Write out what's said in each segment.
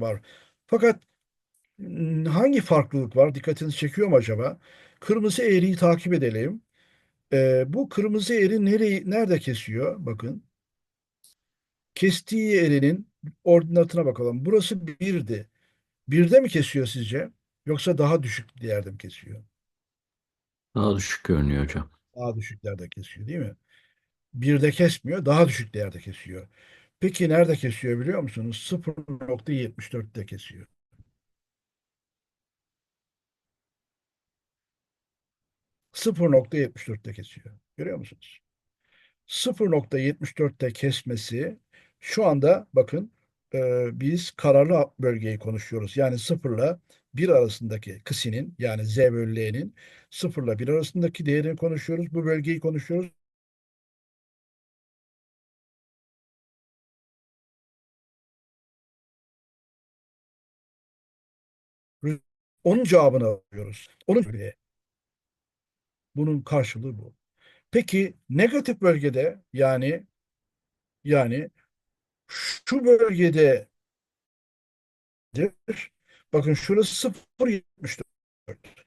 var. Fakat m, hangi farklılık var? Dikkatinizi çekiyor mu acaba? Kırmızı eğriyi takip edelim. Ee, bu kırmızı eğri nereyi, nerede kesiyor? Bakın. Kestiği eğrinin ordinatına bakalım. Burası birdi. Birde mi kesiyor sizce? Yoksa daha düşük bir yerde mi kesiyor? Daha düşük görünüyor hocam. Daha düşüklerde kesiyor değil mi? Birde kesmiyor, daha düşük değerde kesiyor. Peki nerede kesiyor biliyor musunuz? 0.74'te kesiyor. %0.74'te kesiyor. Görüyor musunuz? 0.74'te kesmesi şu anda bakın e, biz kararlı bölgeyi konuşuyoruz. Yani 0 ile 1 arasındaki kısinin yani z bölü l'nin 0 ile 1 arasındaki değerini konuşuyoruz. Bu bölgeyi konuşuyoruz. Onun cevabını alıyoruz. Onun bölge. Bunun karşılığı bu. Peki negatif bölgede yani yani şu bölgede bakın şurası 0.74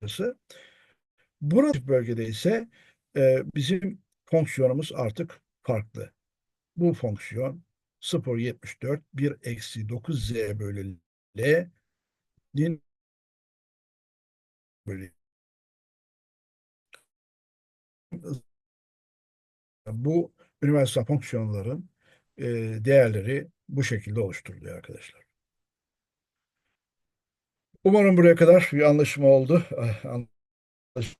Burası. Burası bölgede ise e, bizim fonksiyonumuz artık farklı. Bu fonksiyon 0.74 1 eksi 9z bölü l'nin bölü bu üniversite fonksiyonların e, değerleri bu şekilde oluşturuluyor arkadaşlar. Umarım buraya kadar bir anlaşma oldu. Ah, Anlaş-